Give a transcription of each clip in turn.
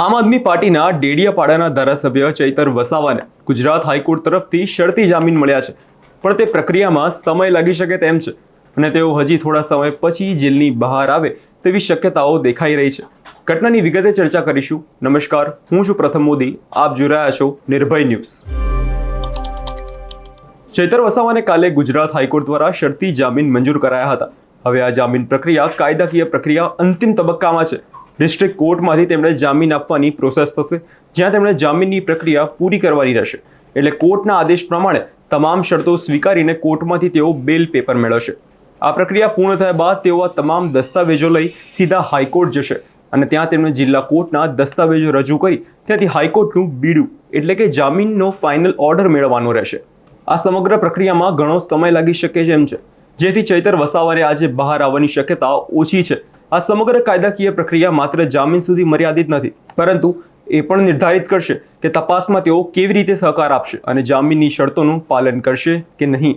આમ આદમી પાર્ટીના ડેડિયાપાડાના ધારાસભ્ય ચૈતર વસાવાને ગુજરાત હાઈકોર્ટ તરફથી શરતી જામીન મળ્યા છે. પણ તે પ્રક્રિયામાં સમય લાગી શકે તેમ છે અને તેઓ હજી થોડા સમય પછી જેલની બહાર આવે તેવી શક્યતાઓ દેખાઈ રહી છે. ઘટનાની વિગતે ચર્ચા કરીશું. નમસ્કાર, હું છું પ્રથમ મોદી. આપ જોઈ રહ્યા છો નિર્ભય ન્યૂઝ. ચૈતર વસાવાને કાલે ગુજરાત હાઈકોર્ટ દ્વારા શરતી જામીન મંજૂર કરાયા હતા. હવે આ જામીન પ્રક્રિયા કાયદાકીય પ્રક્રિયા અંતિમ તબક્કામાં છે. ડિસ્ટ્રિક્ટ કોર્ટમાંથી તેમણે જામીન આપવાની પ્રોસેસ થશે, જ્યાં તેમણે જામીનની પ્રક્રિયા પૂરી કરવાની રહેશે. એટલે કોર્ટના આદેશ પ્રમાણે તમામ શરતો સ્વીકારીને કોર્ટમાંથી તેઓ બેલ પેપર મેળવશે. આ પ્રક્રિયા પૂર્ણ થયા બાદ તેઓ આ તમામ દસ્તાવેજો લઈ સીધા હાઈકોર્ટ જશે અને ત્યાં તેમણે જિલ્લા કોર્ટના દસ્તાવેજો રજૂ કરી ત્યાંથી હાઈકોર્ટનું બીડું, એટલે કે જામીનનો ફાઇનલ ઓર્ડર મેળવવાનો રહેશે. આ સમગ્ર પ્રક્રિયામાં ઘણો સમય લાગી શકે છે એમ છે. જેથી ચૈતર વસાવાને આજે બહાર આવવાની શક્યતા ઓછી છે. આ સમગ્ર કાયદાકીય પ્રક્રિયા માત્ર જામીન સુધી મર્યાદિત નથી, પરંતુ એ પણ નિર્ધારિત કરશે કે તપાસમાં તેઓ કેવી રીતે સહકાર આપશે અને જામીનની શરતોનું પાલન કરશે કે નહીં.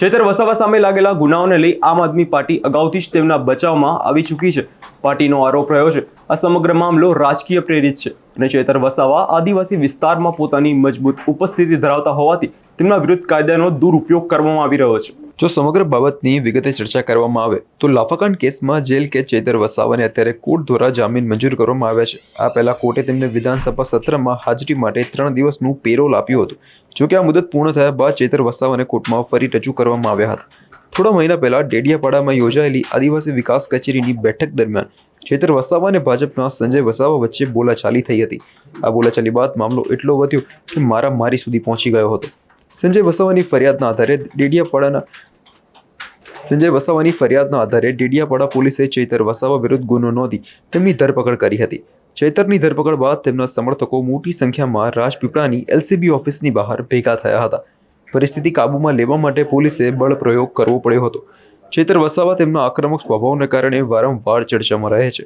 છેતર વસાવા સામે લાગેલા ગુનાઓને લઈ આમ આદમી પાર્ટી અગાઉથી જ તેમના બચાવમાં આવી ચૂકી છે. પાર્ટીનો આરોપ રહ્યો છે, આ સમગ્ર મામલો રાજકીય પ્રેરિત છે અને છેતર વસાવા આદિવાસી વિસ્તારમાં પોતાની મજબૂત ઉપસ્થિતિ ધરાવતા હોવાથી તેમના વિરુદ્ધ કાયદાનો દુરુપયોગ કરવામાં આવી રહ્યો છે. જો સમગ્ર બાબતની વિગતે ચર્ચા કરવામાં આવે, તો લાફાકાંડ કેસમાં જેલ કે ચેતર વસાવાને અત્યારે કોર્ટ દ્વારા જામીન મંજૂર કરવામાં આવ્યા છે. આ પહેલા કોર્ટે તેમને વિધાનસભા સત્રમાં હાજરી માટે ત્રણ દિવસનું પેરોલ આપ્યું હતું. જોકે આ મુદત પૂર્ણ થયા બાદ ચેતર વસાવાને કોર્ટમાં ફરી રજૂ કરવામાં આવ્યા હતા. થોડા મહિના પહેલા ડેડિયાપાડામાં યોજાયેલી આદિવાસી વિકાસ કચેરીની બેઠક દરમિયાન ચેતર વસાવા અને ભાજપના સંજય વસાવા વચ્ચે બોલાચાલી થઈ હતી. આ બોલાચાલી બાદ મામલો એટલો વધ્યો કે મારા મારી સુધી પહોંચી ગયો હતો. સંજય વસાવાની ફરિયાદના આધારે ડેડિયાપાડાના સંજય વસાવાની ફરિયાદના આધારે ડેડિયાપાડા પોલીસે ચૈતર વસાવા વિરુદ્ધ ગુનો નોંધી તેમની ધરપકડ કરી હતી. ચૈતરની ધરપકડ બાદ તેમના સમર્થકો મોટી સંખ્યામાં રાજપીપળાની એલસીબી ઓફિસની બહાર ભેગા થયા હતા. પરિસ્થિતિ કાબૂમાં લેવા માટે પોલીસે બળ પ્રયોગ કરવો પડ્યો હતો. ચૈતર વસાવા તેમના આક્રમક સ્વભાવને કારણે વારંવાર ચર્ચામાં રહે છે.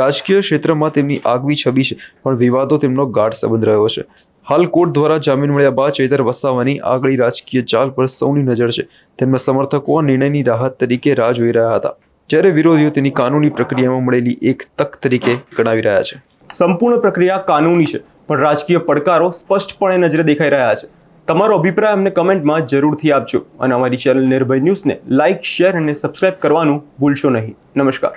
રાજકીય ક્ષેત્રમાં તેમની આગવી છબી છે, પણ વિવાદો તેમનો ગાઢ સંબંધ રહ્યો છે. હાલ કોર્ટ દ્વારા જામીન મળ્યા બાદ ચેતર વસાવાની આગળી રાજકીય ચાલ પર સૌની નજર છે. તેમના સમર્થકો નિર્ણયની રાહત તરીકે રાહ જોઈ રહ્યા હતા. જ્યારે વિરોધીઓ તેની કાનૂની પ્રક્રિયામાં મળેલી એક તક તરીકે ગણાવી રહ્યા છે. સંપૂર્ણ પ્રક્રિયા કાનૂની છે, પણ રાજકીય પડકારો સ્પષ્ટપણે નજરે દેખાઈ રહ્યા છે. તમારો અભિપ્રાય અમને કમેન્ટમાં જરૂરથી આપજો અને અમારી ચેનલ નિર્ભય ન્યૂઝને લાઇક, શેર અને સબસ્ક્રાઇબ કરવાનું ભૂલશો નહીં. નમસ્કાર.